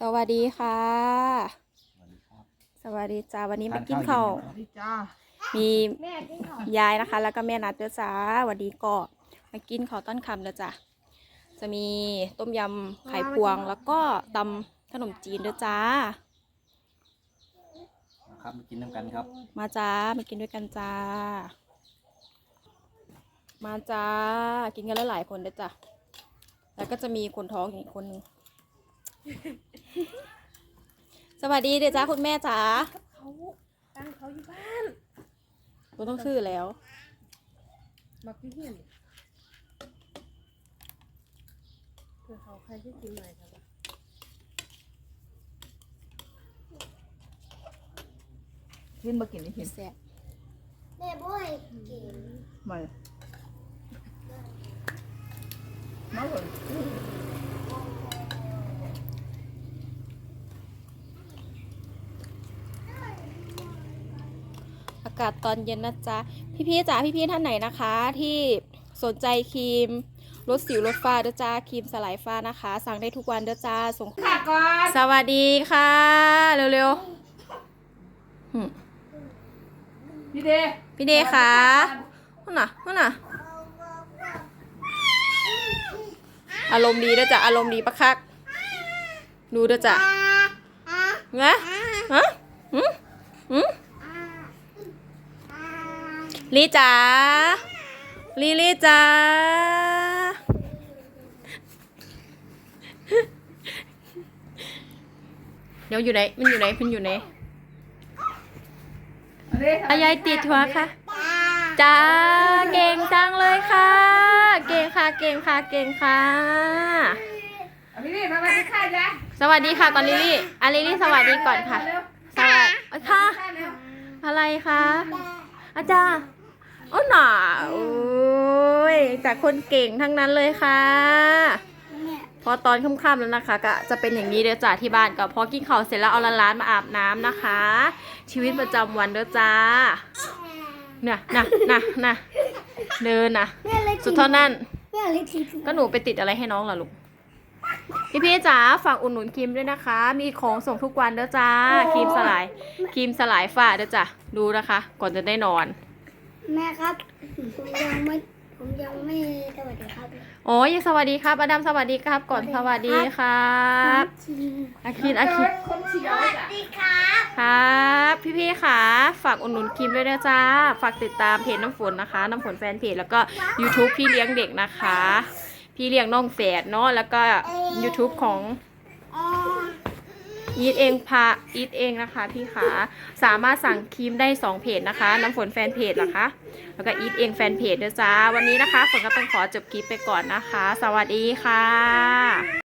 สวัสดีค่ะสวัสดีครับสวัสดีจ้าวันนี้มาทานกินข้าข้าววเย็นนะครับดีจ้ามีแม่กินข้าวยายนะคะ แล้วก็แม่นัดเด้อจ้าวันนี้ก็มากินข้าวต้นคำเด้อจ้าจะมีต้มยำไข่พวงแล้วก็ตำขนมจีนเด้อจ้านะครับมากินน้ำกันครับ มาจ้ามากินด้วยกันจ้า มาจ้ากินกันแล้วหลายคนเด้อจ้าแล้วก็จะมีคนท้องอีกคนนึง สวัสดีเด้อจ้าคุณแม่จ้าเขาตั้งเขาอยู่บ้านกูต้องซื้อแล้วมาพี่เฮียนเพื่อเขาใครที่กินหน่อยครับขึ้นมากินนี่เห็นแซ่บแม่บ่ให้กินมามาเลยากาศตอนเย็นนะจ๊ะ พี่ๆจ๋าพี่ๆท่านไหนนะคะ ที่สนใจครีมลดสิวลดฝ้าเด้อจ้าครีมสลายฝ้านะคะ สั่งได้ทุกวันเด้อจ้าส่งค่ะก่อนสวัสดีค่ะเร็วๆหึพี่เดพี่เดย์ค่ะนั่นน่ะนั่นน่ะอารมณ์ดีเด้อจ้ะอารมณ์ดีปะคักดูเด้อจ้ะไงฮะหืมหืม ลีจ๋าลีลีจ๋าเดี๋ยวอยู่ไหน มันอยู่ไหนมันอยู่ไหนอายายติดหัวค่ะจ้าเก่งจังเลยค่ะ เก่งค่ะ เก่งค่ะ เก่งค่ะพี่เดมาวันนี้ค่ะจ้ะสวัสดีค่ะตอนลิลลี่อะลิลลี่สวัสดีก่อนค่ะ สวัสดีค่ะ อะไรคะอาจารย์โอ้หน่าโอ้ยจากคนเก่งทั้งนั้นเลยค่ะ พอตอนค่ำๆแล้วนะคะก็จะเป็นอย่างนี้เด้อจ้าที่บ้านก็พอกินข้าวเสร็จแล้วเอาล้านๆมาอาบน้ำนะคะ ชีวิตประจำวันเด้อจ้าเนี่ยนะนะนะเดินนะแม่เล็กสุดเท่านั้นแม่เล็กทีก็หนูไปติดอะไรให้น้องล่ะลูกพี่พี่ๆจ๋าฝากอุดหนุนครีมด้วยนะคะ มีของส่งทุกวันเด้อจ้าครีมสลายครีมสลายฝ้าเด้อจ้ะดูนะคะ ก่อนจะได้นอน แม่ครับ ผมยังไม่ ผมยังไม่สวัสดีครับเลยโอ้ยสวัสดีครับอดัมสวัสดีครับ ก่อนสวัสดีครับอาคินอาคินคนเชียวสวัสจ้ะดีครับ ครับพี่พี่ๆค่ะ ฝากอุดหนุนครีมด้วยนะจ้าฝากติดตามเพจน้ำฝนนะคะ น้ำฝนแฟนเพจแล้วก็ YouTube พี่เลี้ยงเด็กนะคะ พี่เลี้ยงน้องแฝดเนาะแล้วก็ YouTube ของอ๋อ อีทเองพาอีทเองนะคะ พี่ขาสามารถสั่งครีมได้ 2 เพจนะคะ น้ำฝนแฟนเพจนะคะ แล้วก็อีทเองแฟนเพจด้วยจ้า วันนี้นะคะฝนก็ต้องขอจบคลิปไปก่อนนะคะ สวัสดีค่ะ